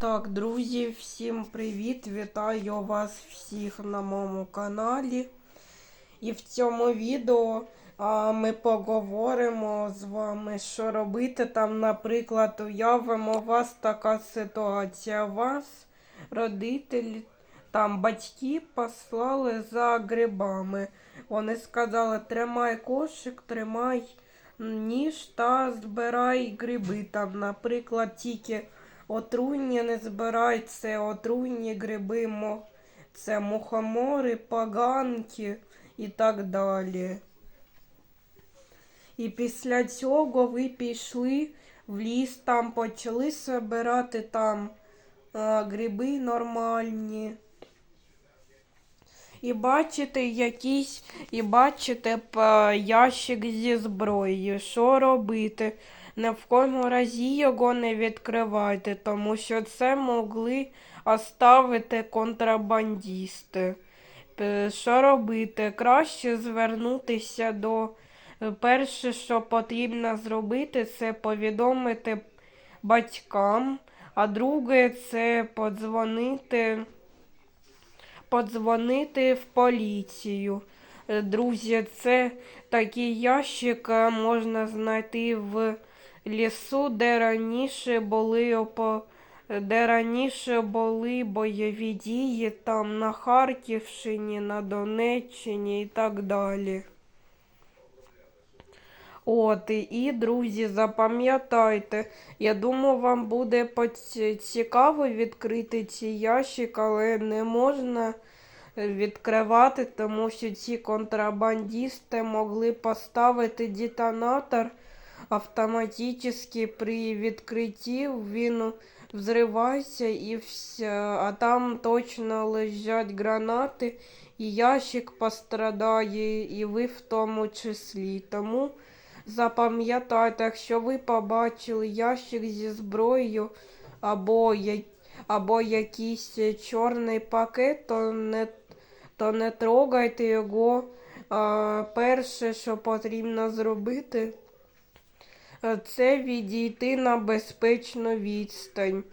Так, друзі, всім привіт! Вітаю вас всіх на моєму каналі. І в цьому відео а, ми поговоримо з вами, що робити там, наприклад, уявимо, у вас така ситуація. Вас родителі, там батьки послали за грибами. Вони сказали, тримай кошик, тримай ніж та збирай гриби. Там, наприклад, тільки отруйні не це отруйні гриби, це мухомори, поганки і так далі. І після цього ви пішли в ліс, там почали збирати там а, гриби нормальні. І бачите якийсь, і бачите ящик зі зброєю. Що робити? Ні в кому разі його не відкривайте, тому що це могли оставити контрабандисти. П- Що робити? Краще звернутися до перше, що потрібно зробити, це повідомити батькам, а друге це подзвонити подзвонити в поліцію. Е, Друзі, це такий ящик е, можна знайти в лісу, де раніше були опо... де раніше були бойові дії там на Харківщині, на Донеччині і так далі. От, і- друзі, запам'ятайте, я думаю, вам буде цікаво відкрити цей ящик, але не можна відкривати, тому що ці контрабандисти могли поставити детонатор автоматично при відкритті, він взривається і все, а там точно лежать гранати, і ящик пострадає, і ви в тому числі. Тому Запам'ятайте, якщо ви побачили ящик зі зброєю або, або якийсь чорний пакет, то не, то не трогайте його. А, перше, що потрібно зробити, е, це відійти на безпечну відстань.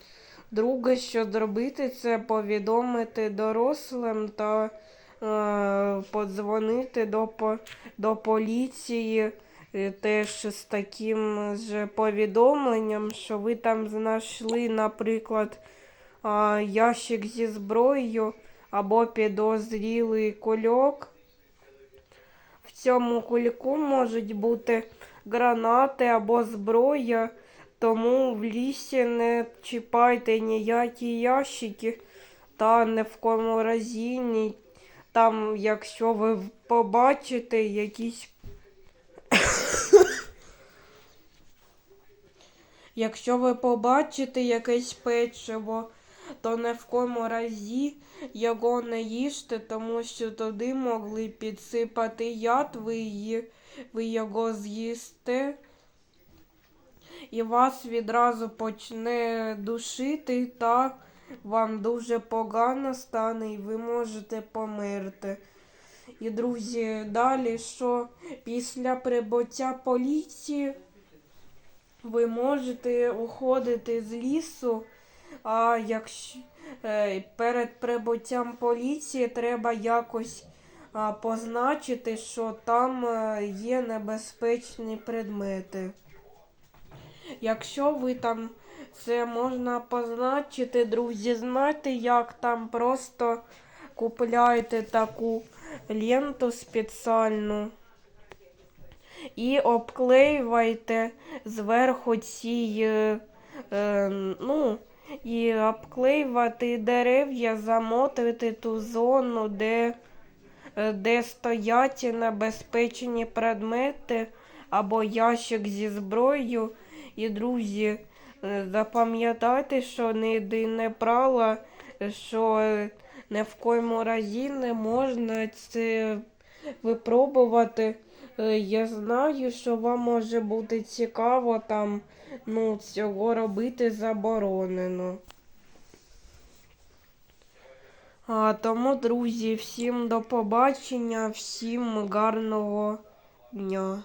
Друге, що зробити, це повідомити дорослим та е, подзвонити до, до поліції теж з таким же повідомленням, що ви там знайшли, наприклад, ящик зі зброєю або підозрілий кульок. В цьому кульку можуть бути гранати або зброя, тому в лісі не чіпайте ніякі ящики та не в кому разі. Там, якщо ви побачите якісь Якщо ви побачите якесь печиво, то не в кому разі його не їжте, тому що туди могли підсипати яд, ви, ви його з'їсте, і вас відразу почне душити, та вам дуже погано стане, і ви можете померти. І, друзі, далі що після прибуття поліції ви можете уходити з лісу, а якщо е, перед прибуттям поліції треба якось позначити, що там е, є небезпечні предмети. Якщо ви там це можна позначити, друзі, знаєте, як там просто купляєте таку ленту спеціальну і обклеювайте зверху ці, е, е, ну, і обклеювати дерев'я, замотувати ту зону, де, е, де стоять небезпечні предмети або ящик зі зброєю. І, друзі, е, запам'ятайте, що не єдине правило, що ні в коєму разі не можна це випробувати. Е, Я знаю, що вам може бути цікаво там, ну, цього робити заборонено. А, тому, друзі, всім до побачення, всім гарного дня.